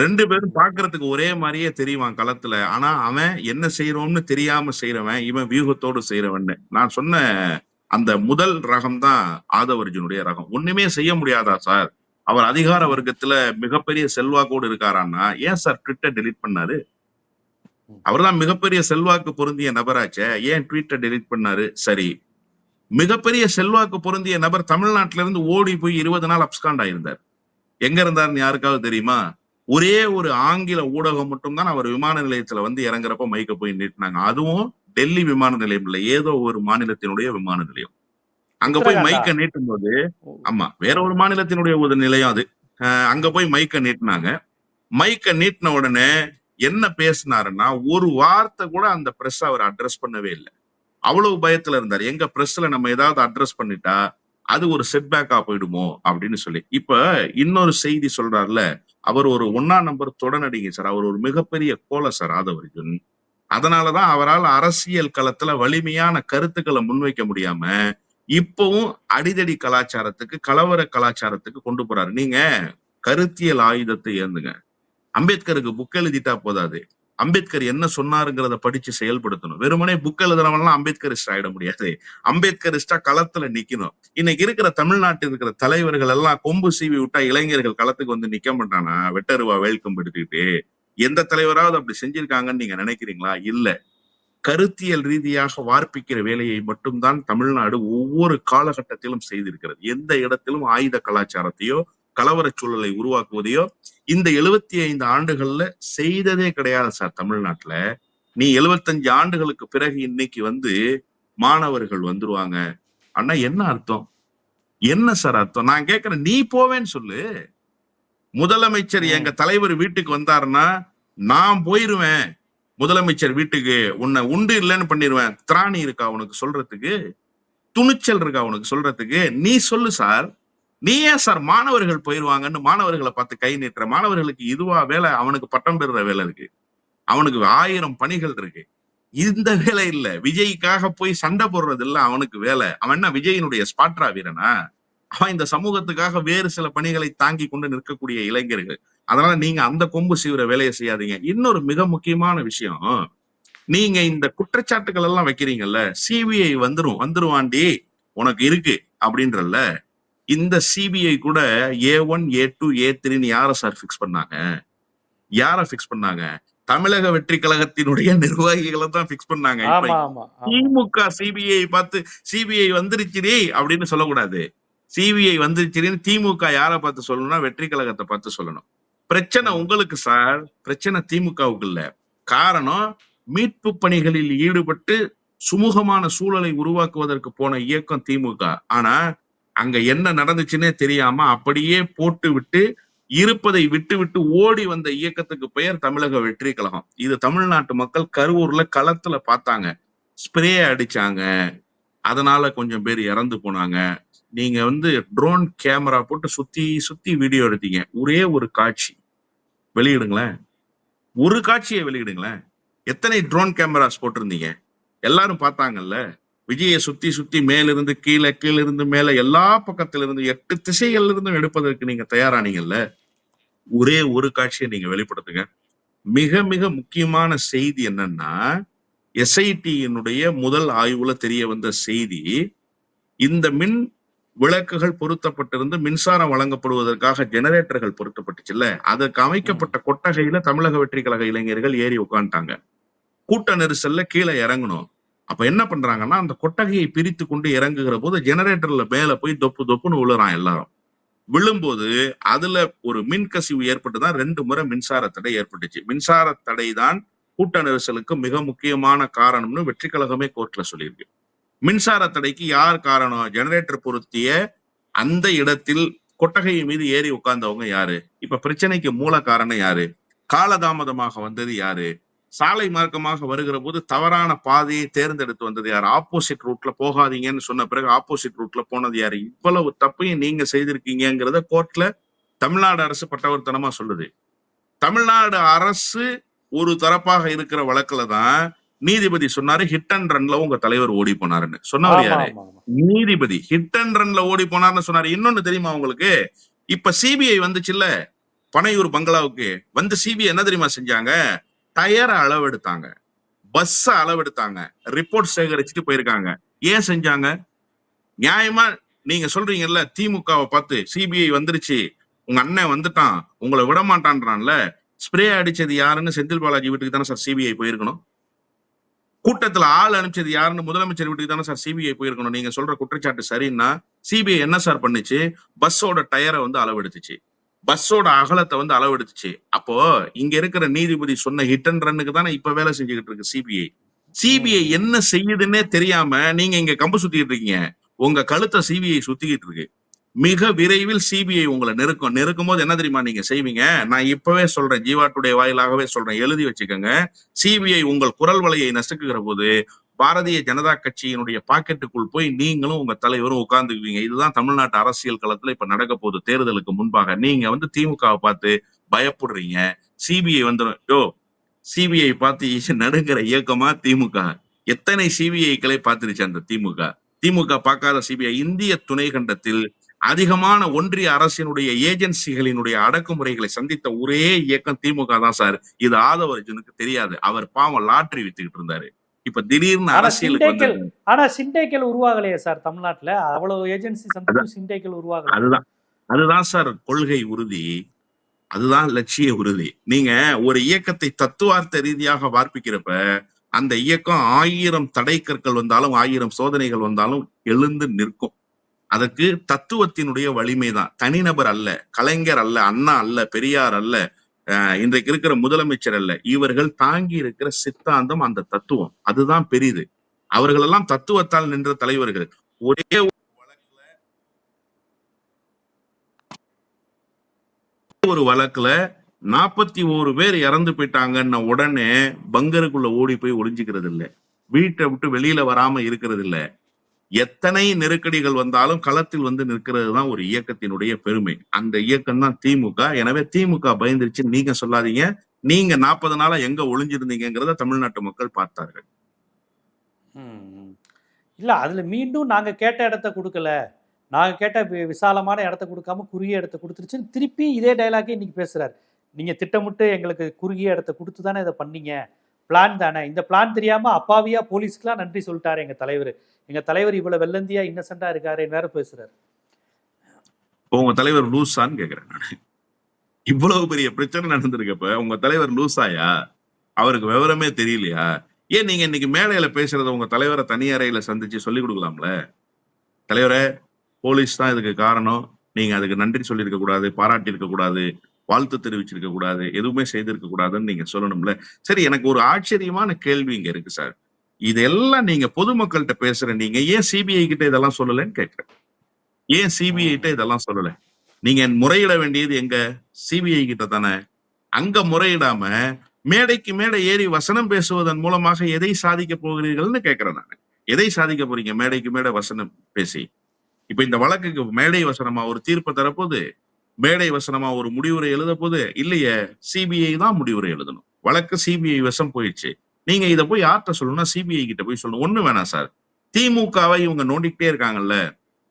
ரெண்டு பேரும் பாக்குறதுக்கு ஒரே மாதிரியே தெரியுவான் களத்துல. ஆனா அவன் என்ன செய்யறோம்னு தெரியாம செய்யறவன் இவன் வியூகத்தோடு செய்யறவன் நான் சொன்ன அந்த முதல் ரகம் தான் ஆதவர்ஜுனுடைய ரகம். ஒண்ணுமே செய்ய முடியாதா சார் அவர் அதிகார வர்க்கத்துல மிகப்பெரிய செல்வாக்கோடு இருக்காரான்னா ஏன் சார் ட்விட்டர் டெலீட் பண்ணாரு? அவர்தான் மிகப்பெரிய செல்வாக்கு பொருந்திய நபராச்சே. ஏன் ட்வீட்டை டெலீட் பண்ணாரு? சரி மிகப்பெரிய செல்வாக்கு பொருந்திய நபர் தமிழ்நாட்டில இருந்து ஓடி போய் இருபது நாள் அப்ஸ்காண்ட் ஆயிருந்தார். எங்க இருந்தாருன்னு யாருக்காவது தெரியுமா? ஒரே ஒரு ஆங்கில ஊடகம் மட்டும்தான் அவர் விமான நிலையத்துல வந்து இறங்குறப்ப மைக்க போய் நீட்டினாங்க. அதுவும் டெல்லி விமான நிலையம் இல்லை ஏதோ ஒரு மாநிலத்தினுடைய விமான நிலையம். அங்க போய் மைக்க நீட்டும் போது ஆமா வேற ஒரு மாநிலத்தினுடைய ஒரு நிலையம் அது. அங்க போய் மைக்க நீட்டினாங்க. மைக்க நீட்டின உடனே என்ன பேசினாருன்னா ஒரு வார்த்தை கூட அந்த பிரஸ் அவர் அட்ரஸ் பண்ணவே இல்லை. அவ்வளவு பயத்துல இருந்தார். எங்க பிரஸ்ல நம்ம ஏதாவது அட்ரஸ் பண்ணிட்டா அது ஒரு செட்பேக்கா போயிடுமோ? அப்படின்னு சொல்லி. இப்ப இன்னொரு செய்தி சொல்றாருல அவர் ஒரு ஒன்னா நம்பர் தொடநடிகை சார். அவர் ஒரு மிகப்பெரிய கோல சார் ஆதவர்ஜுன். அதனாலதான் அவரால் அரசியல் களத்துல வலிமையான கருத்துக்களை முன்வைக்க முடியாம இப்பவும் அடிதடி கலாச்சாரத்துக்கு கலவர கலாச்சாரத்துக்கு கொண்டு போறாரு. நீங்க கருத்தியல் ஆயுதத்தை ஏந்துங்க. அம்பேத்கருக்கு புக் எழுதிட்டா போதாது. அம்பேத்கர் என்ன சொன்னாருங்கிறத படிச்சு செயல்படுத்தணும். வெறுமனே புக் எழுதுறவன்லாம் அம்பேத்கரிஸ்ட் ஆயிட முடியாது. அம்பேத்கரிஸ்டா களத்துல நிக்கணும். இன்னைக்கு இருக்கிற தமிழ்நாட்டில் இருக்கிற தலைவர்கள் எல்லாம் கொம்பு சீவி விட்டா இளைஞர்கள் களத்துக்கு வந்து நிக்க மாட்டானா? வெட்டருவா வேல்கம் எடுத்துக்கிட்டு எந்த தலைவராவது அப்படி செஞ்சிருக்காங்கன்னு நீங்க நினைக்கிறீங்களா? இல்ல. கருத்தியல் ரீதியாக வார்ப்பிக்கிற வேலையை மட்டும்தான் தமிழ்நாடு ஒவ்வொரு காலகட்டத்திலும் செய்திருக்கிறது. எந்த இடத்திலும் ஆயுத கலாச்சாரத்தையோ கலவரச் சூழலை உருவாக்குவதையோ இந்த எழுபத்தி ஐந்து ஆண்டுகள்ல செய்ததே கிடையாது சார் தமிழ்நாட்டுல. நீ எழுபத்தஞ்சு ஆண்டுகளுக்கு பிறகு இன்னைக்கு வந்து மாணவர்கள் வந்துருவாங்க. அண்ணா என்ன அர்த்தம்? என்ன சார் அர்த்தம்? நான் கேக்குறேன் நீ போவேன்னு சொல்லு. முதலமைச்சர். எங்க தலைவர் வீட்டுக்கு வந்தாருன்னா நான் போயிருவேன். முதலமைச்சர் வீட்டுக்கு உன்னை உண்டு இல்லைன்னு பண்ணிடுவேன் திராணி இருக்கா உனக்கு சொல்றதுக்கு? துணிச்சல் இருக்கா உனக்கு சொல்றதுக்கு? நீ சொல்லு சார். நீ ஏன் சார் மாணவர்கள் போயிருவாங்கன்னு மாணவர்களை பார்த்து கை நீட்டுற மாணவர்களுக்கு இதுவா வேலை? அவனுக்கு பட்டம் பெறுற வேலை இருக்கு. அவனுக்கு ஆயிரம் பணிகள் இருக்கு. இந்த வேலை இல்ல. விஜய்க்காக போய் சண்டை போடுறது இல்ல அவனுக்கு வேலை. அவன் என்ன விஜயினுடைய ஸ்பாட்ரா வீரனா? அவன் இந்த சமூகத்துக்காக வேறு சில பணிகளை தாங்கி கொண்டு நிற்கக்கூடிய இளைஞர்கள். அதனால நீங்க அந்த கொம்பு சீவிர வேலையை செய்யாதீங்க. இன்னொரு மிக முக்கியமான விஷயம். நீங்க இந்த குற்றச்சாட்டுகள் எல்லாம் வைக்கிறீங்கல்ல சிபிஐ வந்துரும். வந்துருவாண்டி உனக்கு இருக்கு அப்படின்றல்ல. இந்த சிபிஐ கூட ஏ ஒன் ஏ டூ ஏ த்ரீன்னு யார சார் ஃபிக்ஸ் பண்ணாங்க? யார ஃபிக்ஸ் பண்ணாங்க? தமிழக வெற்றி கழகத்தினுடைய நிர்வாகிகளை தான் ஃபிக்ஸ் பண்ணாங்க திமுக சிபிஐ பார்த்து சிபிஐ வந்துருச்சுடி அப்படின்னு சொல்லக்கூடாது. சிபிஐ வந்துருச்சுன்னு திமுக யாரை பார்த்து சொல்லணும்னா வெற்றி கழகத்தை பார்த்து சொல்லணும். பிரச்சனை. உங்களுக்கு சார் பிரச்சனை திமுகவுக்கு இல்ல. காரணம் மீட்பு பணிகளில் ஈடுபட்டு சுமூகமான சூழலை உருவாக்குவதற்கு போன இயக்கம் திமுக. ஆனா அங்க என்ன நடந்துச்சுன்னே தெரியாம அப்படியே போட்டு விட்டு இருப்பதை விட்டு விட்டு ஓடி வந்த இயக்கத்துக்கு பெயர் தமிழக வெற்றி கழகம். இது தமிழ்நாட்டு மக்கள் கரூர்ல களத்துல பார்த்தாங்க. ஸ்ப்ரே அடிச்சாங்க. அதனால கொஞ்சம் பேர் இறந்து போனாங்க. நீங்க வந்து ட்ரோன் கேமரா போட்டு சுத்தி சுத்தி வீடியோ எடுத்தீங்க. ஒரே ஒரு காட்சி. வெளியிடுங்களேன். ஒரு காட்சியை வெளியிடுங்களேன். எத்தனை ட்ரோன் கேமராஸ் போட்டிருந்தீங்க? எல்லாரும் பார்த்தாங்கல்ல? விஜயை சுத்தி சுத்தி மேலிருந்து கீழே கீழே இருந்து மேல எல்லா பக்கத்துல இருந்து எட்டு திசைகள்ல இருந்தும் எடுப்பதற்கு நீங்க தயாரானீங்கல்ல? ஒரே ஒரு காட்சியை நீங்க வெளிப்படுத்துங்க. மிக மிக முக்கியமான செய்தி என்னன்னா எஸ்ஐடியினுடைய முதல் ஆய்வுல தெரிய வந்த செய்தி இந்த மின் விளக்குகள் பொருத்தப்பட்டிருந்து மின்சாரம் வழங்கப்படுவதற்காக ஜெனரேட்டர்கள் பொருத்தப்பட்டுச்சுல்ல? அதற்கு அமைக்கப்பட்ட கொட்டகையில தமிழக வெற்றி கழக இளைஞர்கள் ஏறி உட்காந்துட்டாங்க கூட்ட நெரிசல்ல கீழே இறங்கணும். அப்ப என்ன பண்றாங்கன்னா அந்த கொட்டகையை பிரித்து கொண்டு இறங்குகிற போது ஜெனரேட்டர்ல மேல போய் தொப்பு தொப்புன்னு விழுறான் எல்லாரும். விழும்போது அதுல ஒரு மின் கசிவு ஏற்பட்டு தான் ரெண்டு முறை மின்சார தடை ஏற்பட்டுச்சு. மின்சார தடை தான் கூட்ட நெரிசலுக்கு மிக முக்கியமான காரணம்னு வெற்றி கழகமே கோர்ட்ல சொல்லியிருக்கு. மின்சார தடைக்கு யார் காரணம்? ஜெனரேட்டர் பொருத்திய அந்த இடத்தில் கொட்டகையை மீது ஏறி உட்கார்ந்தவங்க யாரு? இப்ப பிரச்சனைக்கு மூல காரணம் யாரு? காலதாமதமாக வந்தது யாரு? சாலை மார்க்கமாக வருகிற போது தவறான பாதையை தேர்ந்தெடுத்து வந்தது யார்? ஆப்போசிட் ரூட்ல போகாதீங்கன்னு சொன்ன பிறகு ஆப்போசிட் ரூட்ல போனது யாரு? இவ்வளவு தப்பையும் நீங்க செய்திருக்கீங்கிறத கோர்ட்ல தமிழ்நாடு அரசு பட்டவர்த்தனமா சொல்லுது. தமிழ்நாடு அரசு ஒரு தரப்பாக இருக்கிற வழக்குல தான் நீதிபதி சொன்னாரு ஹிட் அண்ட் ரன்ல உங்க தலைவர் ஓடி போனாருன்னு. சொன்னவர் யாரு? நீதிபதி. ஹிட் அண்ட் ரன்ல ஓடி போனார்னு சொன்னாரு. இன்னொன்னு தெரியுமா உங்களுக்கு? இப்ப சிபிஐ வந்துச்சுல்ல? பனையூர் பங்களாவுக்கு. வந்து சிபிஐ என்ன தெரியுமா செஞ்சாங்க? டயரை அளவெடுத்தாங்க. பஸ் அளவெடுத்தாங்க. ரிப்போர்ட் சேகரிச்சுட்டு போயிருக்காங்க. ஏன் செஞ்சாங்க? நியாயமா நீங்க சொல்றீங்கல்ல திமுகவை பார்த்து சிபிஐ வந்துருச்சு உங்க அண்ணன் வந்துட்டான் உங்களை விட மாட்டான்றான்ல ஸ்ப்ரே அடிச்சது யாருன்னு செந்தில் பாலாஜி வீட்டுக்கு தானே சார் சிபிஐ போயிருக்கணும்? கூட்டத்துல ஆள் அனுப்பிச்சது யாருன்னு முதலமைச்சர் வீட்டுக்கு தானே சார் சிபிஐ போயிருக்கணும்? நீங்க சொல்ற குற்றச்சாட்டு சரின்னா சிபிஐ என்ன சார் பண்ணுச்சு? பஸ்ஸோட டயரை வந்து அளவெடுத்துச்சு. பஸ்ஸோட அகலத்தை வந்து அளவெடுத்துச்சு. அப்போ இங்க இருக்கிற நீதிபதி சொன்ன ஹிட் அண்ட் ரன்னுக்கு தானே இப்ப வேலை செஞ்சுக்கிட்டு இருக்கு சிபிஐ சிபிஐ என்ன செய்யுதுன்னே தெரியாம நீங்க இங்க கம்பு சுத்திட்டு இருக்கீங்க. உங்க கழுத்தை சிபிஐ சுத்திக்கிட்டு இருக்கு. மிக விரைவில் சிபிஐ உங்களை நெருக்கும். நெருக்கும் போது என்ன தெரியுமா நீங்க செய்வீங்க? நான் இப்பவே சொல்றேன். ஜீவாட்டுடைய வாயிலாகவே சொல்றேன். எழுதி வச்சுக்கோங்க. சிபிஐ உங்கள் குரல் வலையை நசுக்குகிற போது பாரதிய ஜனதா கட்சியினுடைய பாக்கெட்டுக்குள் போய் நீங்களும் உங்க தலைவரும் உட்கார்ந்துக்குவீங்க. இதுதான் தமிழ்நாட்டு அரசியல் களத்துல இப்ப நடக்க போகுது தேர்தலுக்கு முன்பாக. நீங்க வந்து திமுகவை பார்த்து பயப்படுறீங்க. சிபிஐ வந்துடும் யோ சிபிஐ பார்த்து நடுங்கிற இயக்கமா திமுக? எத்தனை சிபிஐக்களை பார்த்துருச்சு அந்த திமுக? திமுக பார்க்காத சிபிஐ. இந்திய துணை கண்டத்தில் அதிகமான ஒன்றிய அரசினுடைய ஏஜென்சிகளினுடைய அடக்குமுறைகளை சந்தித்த ஒரே இயக்கம் திமுக தான் சார். இது ஆதவர்ஜனுக்கு தெரியாது. அவர் பாவம் லாட்ரி வித்துக்கிட்டு இருந்தாரு. இப்ப திடீர்னு அரசியலுக்கு ஆனா சிண்டைக்கல் உருவாகலையே சார் தமிழ்நாட்டுல. அவ்வளவு ஏஜென்சி சிண்டைக்கல் உருவாகல. அதுதான். அதுதான் சார் கொள்கை உறுதி. அதுதான் லட்சிய உறுதி. நீங்க ஒரு இயக்கத்தை தத்துவார்த்த ரீதியாக வார்ப்பிக்கிறப்ப அந்த இயக்கம் ஆயிரம் தடைக்கற்கள் வந்தாலும் ஆயிரம் சோதனைகள் வந்தாலும் எழுந்து நிற்கும். அதற்கு தத்துவத்தினுடைய வலிமை தான் தனிநபர் அல்ல கலைஞர் அல்ல அண்ணா அல்ல பெரியார் அல்ல இன்றைக்கு இருக்கிற முதலமைச்சர் அல்ல இவர்கள் தாங்கி இருக்கிற சித்தாந்தம் அந்த தத்துவம். அதுதான் பெரிது. அவர்களெல்லாம் தத்துவத்தால் நின்ற தலைவர்கள். ஒரே ஒரு வழக்குல நாற்பத்தி ஓரு பேர் இறந்து போயிட்டாங்கன்ன உடனே பங்கருக்குள்ள ஓடி போய் ஒளிஞ்சுக்கிறது இல்ல வீட்டை விட்டு வெளியில வராம இருக்கிறது இல்ல எத்தனை நெருக்கடிகள் வந்தாலும் களத்தில் வந்து நிற்கிறது தான் ஒரு இயக்கத்தினுடைய பெருமை. அந்த இயக்கம் தான் திமுக. எனவே திமுக பயந்துருச்சு. நீங்க சொல்லாதீங்க. நீங்க நாற்பது நாளா எங்க ஒளிஞ்சிருந்தீங்கிறத தமிழ்நாட்டு மக்கள் பார்த்தார்கள். இல்ல அதுல மீண்டும் நாங்க கேட்ட இடத்த கொடுக்கல. நாங்க கேட்ட விசாலமான இடத்த கொடுக்காம குறுகிய இடத்த கொடுத்துருச்சுன்னு திருப்பி இதே டைலாக்கே இன்னைக்கு பேசுறாரு. நீங்க திட்டமிட்டு எங்களுக்கு குறுகிய இடத்த கொடுத்து தானே இதை பண்ணீங்க. பிளான் தானே? இந்த பிளான் தெரியாம அப்பாவியா போலீஸ்க்குலாம் நன்றி சொல்லிட்டாரு எங்க தலைவர். எங்க தலைவர் இவ்வளோ வெள்ளந்தியா இன்னசென்டா இருக்காரு வேற பேசுறாரு. உங்க தலைவர் லூசான்னு கேட்குறேன் நான். இவ்வளவு பெரிய பிரச்சனை நடந்திருக்கப்ப உங்க தலைவர் லூசாயா? அவருக்கு விவரமே தெரியலையா? ஏன் நீங்க இன்னைக்கு மேடையில பேசுறத உங்க தலைவரை தனி அறையில சந்திச்சு சொல்லி கொடுக்கலாம்ல? தலைவரே போலீஸ் தான் இதுக்கு காரணம். நீங்க அதுக்கு நன்றி சொல்லியிருக்க கூடாது பாராட்டி இருக்க கூடாது. வாழ்த்து தெரிவிச்சிருக்க கூடாது எதுவுமே செய்திருக்க கூடாதுன்னு நீங்க சொல்லணும்ல. சரி எனக்கு ஒரு ஆச்சரியமான கேள்வி இங்க இருக்கு சார். இதெல்லாம் நீங்க பொதுமக்கள்கிட்ட பேசுற நீங்க ஏன் சிபிஐ கிட்ட இதெல்லாம் சொல்லலன்னு கேட்கிறேன் ஏன் சிபிஐ கிட்ட இதெல்லாம் சொல்லல? நீங்க முறையிட வேண்டியது எங்க? சிபிஐ கிட்ட தானே. அங்க முறையிடாம மேடைக்கு மேடை ஏறி வசனம் பேசுவதன் மூலமாக எதை சாதிக்க போகிறீர்கள்னு கேட்கிறேன் நான். எதை சாதிக்க போறீங்க? மேடைக்கு மேடை வசனம் பேசி. இப்ப இந்த வழக்குக்கு மேடை வசனமா ஒரு தீர்ப்பை தரப்போது மேடை வசனமா ஒரு முடிவுரை எழுத போது இல்லையே சிபிஐ தான் முடிவுரை எழுதணும். வழக்கு சிபிஐ வசம் போயிடுச்சு. நீங்க இத போய் யார்கிட்ட சொல்லணும்னா சிபிஐ கிட்ட போய் சொல்லணும். ஒண்ணு வேணாம் சார். திமுகவை இவங்க நோண்டிக்கிட்டே இருக்காங்கல்ல.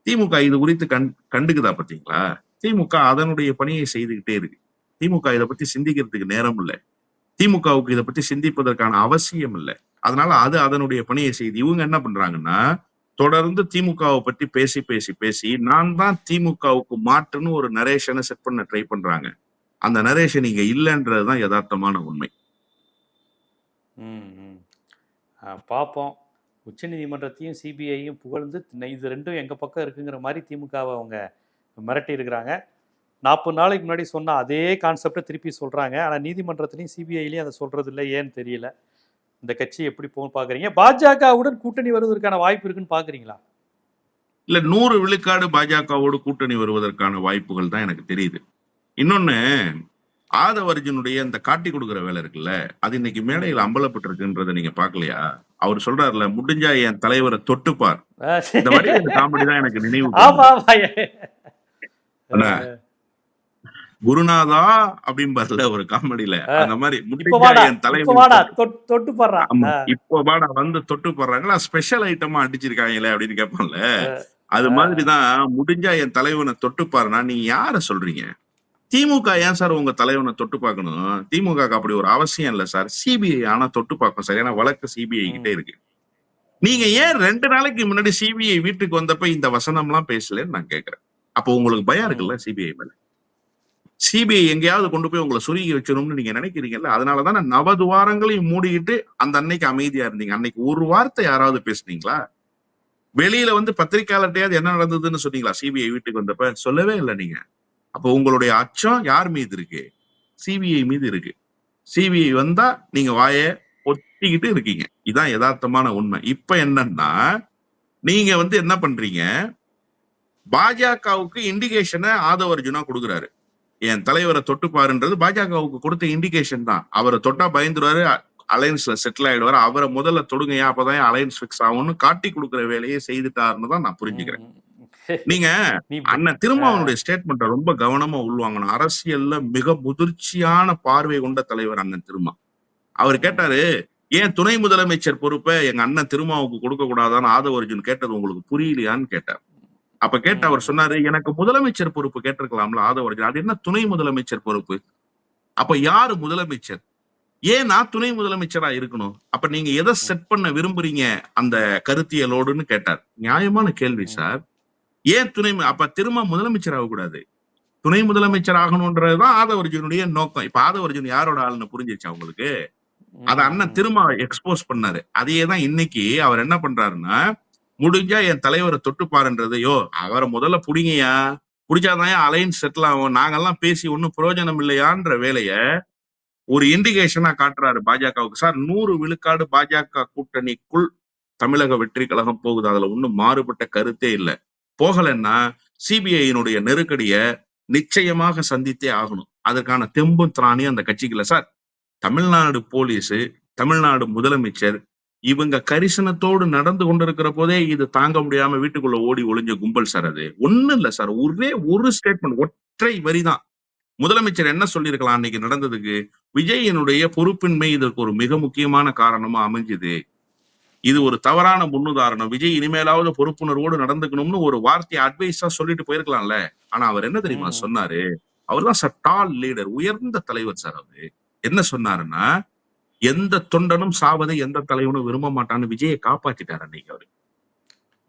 திமுக இது குறித்து கண் கண்டுக்குதா பாத்தீங்களா திமுக அதனுடைய பணியை செய்துகிட்டே இருக்கு. திமுக இதை பத்தி சிந்திக்கிறதுக்கு நேரம் இல்லை. திமுகவுக்கு இதை பத்தி சிந்திப்பதற்கான அவசியம் இல்லை. அதனால அது அதனுடைய பணியை செய்து இவங்க என்ன பண்றாங்கன்னா தொடர்ந்து திமுகவை பத்தி பேசி பேசி பேசி நான் தான் திமுகவுக்கு மாற்றுன்னு ஒரு நரேஷனை செட் பண்ண ட்ரை பண்றாங்க. அந்த நரேஷன் இங்க இல்லைன்றதுதான் யதார்த்தமான உண்மை. பார்ப்போம் உச்ச நீதிமன்றத்தையும் பார்ப்போம் உச்சநீதிமன்றத்தையும் சிபிஐயும் புகழ்ந்து இது ரெண்டும் எங்க பக்கம் இருக்குங்கிற மாதிரி திமுகவை அவங்க மிரட்டி இருக்கிறாங்க. நாற்பது நாளைக்கு முன்னாடி சொன்ன அதே கான்செப்டை திருப்பி சொல்றாங்க. ஆனா நீதிமன்றத்திலையும் சிபிஐலையும் அதை சொல்றது இல்லை. ஏன்னு தெரியல. இந்த கட்சி எப்படி போகும் பாக்குறீங்க? பாஜகவுடன் கூட்டணி வருவதற்கான வாய்ப்பு இருக்குன்னு பாக்குறீங்களா? இல்ல நூறு விழுக்காடு பாஜகவோடு கூட்டணி வருவதற்கான வாய்ப்புகள் தான் எனக்கு தெரியுது. இன்னொன்னு ஆதவர்ஜனுடைய இந்த காட்டி கொடுக்குற வேலை இருக்குல்ல அது இன்னைக்கு மேடையில் அம்பலப்பட்டிருக்குன்றதை நீங்க பாக்கலையா? அவர் சொல்றாருல முடிஞ்சா என் தலைவரை தொட்டுப்பார். இந்த வடிவேலு காமெடி தான் எனக்கு நினைவு குருநாதா அப்படிம்பார்ல ஒரு காமெடியில. அந்த மாதிரி என் தொட்டு இப்போ வாடா வந்து தொட்டு போடுறாங்களா? ஸ்பெஷல் ஐட்டமா அடிச்சிருக்காங்களே அப்படின்னு கேட்பான்ல அது மாதிரிதான் முடிஞ்சா என் தலைவனை தொட்டு பாருனா நீங்க யார சொல்றீங்க? திமுக ஏன் சார் உங்க தலைவனை தொட்டு பார்க்கணும்? திமுக அப்படி ஒரு அவசியம் இல்ல சார். சிபிஐ ஆனா தொட்டு பார்க்கும் சார். ஏன்னா வழக்கு சிபிஐ கிட்டே இருக்கு. நீங்க ஏன் ரெண்டு நாளைக்கு முன்னாடி சிபிஐ வீட்டுக்கு வந்தப்ப இந்த வசனம் எல்லாம் பேசலன்னு நான் கேக்குறேன் அப்போ உங்களுக்கு பயம் இருக்குல்ல சிபிஐ மேல? சிபிஐ எங்கேயாவது கொண்டு போய் உங்களை சுருகி வச்சிரும்னு நீங்க நினைக்கிறீங்கல்ல? அதனால தானே நவது நவதுவாரங்களையும் மூடிக்கிட்டு அந்த அன்னைக்கு அமைதியா இருந்தீங்க. அன்னைக்கு ஒரு வார்த்தை யாராவது பேசுனீங்களா? வெளியில வந்து பத்திரிக்கையாளர்ட்டையாவது என்ன நடந்ததுன்னு சொன்னீங்களா? சிபிஐ வீட்டுக்கு வந்தப்ப? சொல்லவே இல்லை நீங்க. அப்போ உங்களுடைய அச்சம் யார் மீது இருக்கு? சிபிஐ மீது இருக்கு. சிபிஐ வந்தா நீங்க வாய ஒத்திக்கிட்டு இருக்கீங்க. இதான் யதார்த்தமான உண்மை. இப்ப என்னன்னா நீங்க வந்து என்ன பண்றீங்க? பாஜகவுக்கு இண்டிகேஷனை ஆதவ அர்ஜுனா கொடுக்குறாரு. என் தலைவரை தொட்டு பாருன்றது பாஜகவுக்கு கொடுத்த இண்டிகேஷன் தான். அவரை தொட்டா பயந்துருவாரு அலையன்ஸ்ல செட்டில் ஆயிடுவாரு. அவரை முதல்ல தொடுங்கயா அப்பதான் அலையன்ஸ் ஃபிக்ஸ் ஆகும்னு காட்டி கொடுக்குற வேலையை செய்துட்டாருன்னு தான் நான் புரிஞ்சுக்கிறேன். நீங்க அண்ணன் திருமாவனுடைய ஸ்டேட்மெண்ட்டை ரொம்ப கவனமா உள்வாங்கணும். அரசியல்ல மிக முதிர்ச்சியான பார்வை கொண்ட தலைவர் அண்ணன் திருமா. அவர் கேட்டாரு ஏன் துணை முதலமைச்சர் பொறுப்பை எங்க அண்ணன் திருமாவுக்கு கொடுக்க கூடாதான்னு ஆதவ அர்ஜுன் கேட்டது உங்களுக்கு புரியலையான்னு கேட்டார். அப்ப கேட்ட அவர் சொன்னாரு எனக்கு முதலமைச்சர் பொறுப்பு கேட்டிருக்கலாம்ல ஆதவ அது என்ன துணை முதலமைச்சர் பொறுப்பு? அப்ப யாரு முதலமைச்சர்? ஏன் நான் துணை முதலமைச்சரா இருக்கணும்? அப்ப நீங்க எதை செட் பண்ண விரும்புறீங்க? அந்த கருத்தியலோடுன்னு கேட்டார். நியாயமான கேள்வி சார். ஏன் துணை அப்ப திரும்ப முதலமைச்சர் ஆகக்கூடாது? துணை முதலமைச்சர் ஆகணும்ன்றதுதான் ஆதவர்ஜுனுடைய நோக்கம். இப்ப ஆதவர்ஜுன் யாரோட ஆளுன்னு புரிஞ்சிருச்சா உங்களுக்கு? அத அண்ணன் திரும்ப எக்ஸ்போஸ் பண்ணாரு. அதையே தான் இன்னைக்கு அவர் என்ன பண்றாருன்னா முடிஞ்சா என் தலைவரை தொட்டு பாருன்றது யோ அவரை முதல்ல புடிங்கயா? புடிச்சாதான் அலைன்ஸ் செட்டில் ஆகும்? நாங்கெல்லாம் பேசி ஒன்னும் பிரயோஜனம் இல்லையான்ற வேலைய ஒரு இண்டிகேஷனா காட்டுறாரு பாஜகவுக்கு. சார் நூறு விழுக்காடு பாஜக கூட்டணிக்குள் தமிழக வெற்றி கழகம் போகுது. அதுல ஒன்றும் மாறுபட்ட கருத்தே இல்லை. போகலைன்னா சிபிஐயினுடைய நெருக்கடிய நிச்சயமாக சந்தித்தே ஆகணும். அதற்கான தெம்பும் திராணியும் அந்த கட்சிக்கு சார் தமிழ்நாடு போலீஸு தமிழ்நாடு முதலமைச்சர் இவங்க கரிசனத்தோடு நடந்து கொண்டிருக்கிற போதே இது தாங்க முடியாம வீட்டுக்குள்ள ஓடி ஒளிஞ்ச கும்பல் சார் அது. ஒண்ணு இல்ல சார். ஒரே ஒரு ஸ்டேட்மெண்ட் ஒற்றை வரிதான். முதலமைச்சர் என்ன சொல்லியிருக்கலாம் அன்னைக்கு நடந்ததுக்கு? விஜயனுடைய பொறுப்பின்மை இதற்கு ஒரு மிக முக்கியமான காரணமா அமைஞ்சுது. இது ஒரு தவறான முன்னுதாரணம். விஜய் இனிமேலாவது பொறுப்புணர்வோடு நடந்துக்கணும்னு ஒரு வார்த்தையை அட்வைஸா சொல்லிட்டு போயிருக்கலாம்ல. ஆனா அவர் என்ன தெரியுமா. சொன்னாரு? அவர் தான் சார் டால் லீடர் உயர்ந்த தலைவர் சார் அவரு. என்ன சொன்னாருன்னா எந்த தொண்டனும் சாவதை எந்த தலைவனும் விரும்ப மாட்டான்னு விஜயை காப்பாத்திட்டாரு அன்னைக்கு அவரு.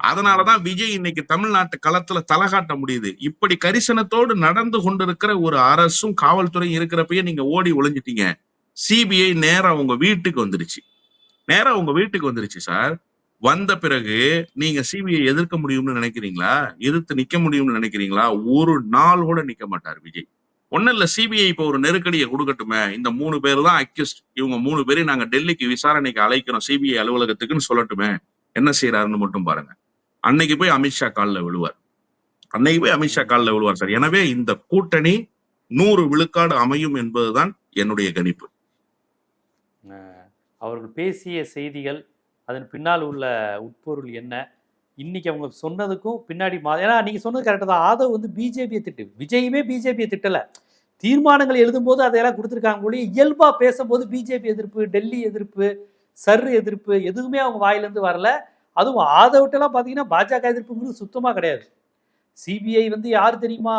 அதனாலதான் விஜய் இன்னைக்கு தமிழ்நாட்டு களத்துல தலை காட்ட முடியுது. இப்படி கரிசனத்தோடு நடந்து கொண்டிருக்கிற ஒரு அரசும் காவல்துறையும் இருக்கிறப்பயே நீங்க ஓடி ஒளிஞ்சிட்டீங்க. சிபிஐ நேரா உங்க வீட்டுக்கு வந்துருச்சு. நேரா உங்க வீட்டுக்கு வந்துருச்சு சார். வந்த பிறகு நீங்க சிபிஐ எதிர்க்க முடியும்னு நினைக்கிறீங்களா? எதிர்த்து நிக்க முடியும்னு நினைக்கிறீங்களா? ஒரு நாள் கூட நிக்க மாட்டார் விஜய். ஒண்ணும் இல்ல சிபிஐ இப்ப ஒரு நெருக்கடியை கொடுக்கட்டுமே. இந்த மூணு பேர் தான் அக்யூஸ்ட் இவங்க மூணு பேரையும் நாங்க டெல்லிக்கு விசாரணைக்கு அழைக்கிறோம் சிபிஐ அலுவலகத்துக்குன்னு சொல்லட்டுமே. என்ன செய்யறாருன்னு மட்டும் பாருங்க. அன்னைக்கு போய் அமித்ஷா காலில் விழுவார். அன்னைக்கு போய் அமித்ஷா காலில் விழுவார் சார். எனவே இந்த கூட்டணி நூறு விழுக்காடு அமையும் என்பதுதான் என்னுடைய கணிப்பு. அவர்கள் பேசிய செய்திகள் அதன் பின்னால் உள்ள உட்பொருள் என்ன? இன்னைக்கு அவங்க சொன்னதுக்கும் பின்னாடி மா ஏன்னா நீங்கள் சொன்னது கரெக்டாக தான். ஆதவ் வந்து பிஜேபியை திட்டு விஜயுமே பிஜேபியை திட்டலை. தீர்மானங்கள் எழுதும்போது அதையெல்லாம் கொடுத்துருக்காங்க ஒழிய இயல்பாக பேசும்போது பிஜேபி எதிர்ப்பு டெல்லி எதிர்ப்பு சர் எதிர்ப்பு எதுவுமே அவங்க வாயிலேருந்து வரல. அதுவும் ஆதவட்டெல்லாம் பார்த்தீங்கன்னா பாஜக எதிர்ப்புங்கிறது சுத்தமாக கிடையாது. சிபிஐ வந்து யார் தெரியுமா?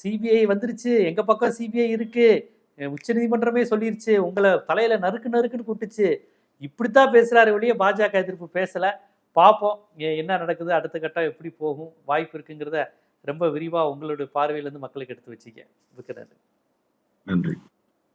சிபிஐ வந்துருச்சு. எங்கள் பக்கம் சிபிஐ இருக்குது உச்ச நீதிமன்றமே சொல்லிருச்சு. உங்களை தலையில் நறுக்கு நறுக்குன்னு கூட்டுச்சு. இப்படித்தான் பேசுகிறாரு ஒழிய பாஜக எதிர்ப்பு பேசலை. பார்ப்போம் என்ன நடக்குது? அடுத்த கட்டம் எப்படி போகும்? வாய்ப்பு இருக்குங்கிறத ரொம்ப விரிவாக உங்களுடைய பார்வையிலேருந்து மக்களுக்கு எடுத்து வச்சிக்க. நன்றி.